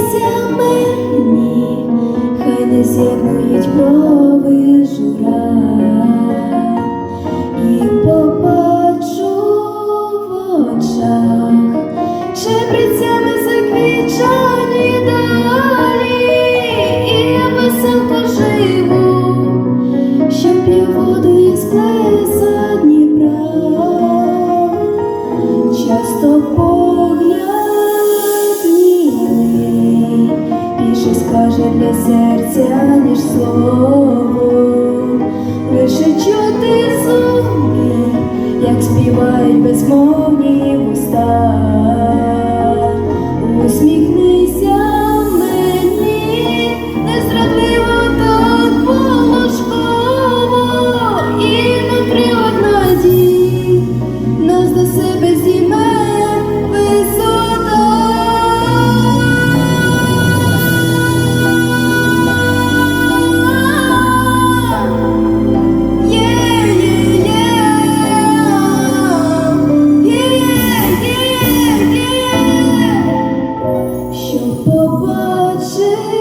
сниться мені, хай не з'єднують мови жура, і побачу в очах, Шеприцями заквічані далі, і я веселко живу, щоб півводу їх сплеса. Для серця, ніж слово, лише чути зумі, як співають без вуста. shame.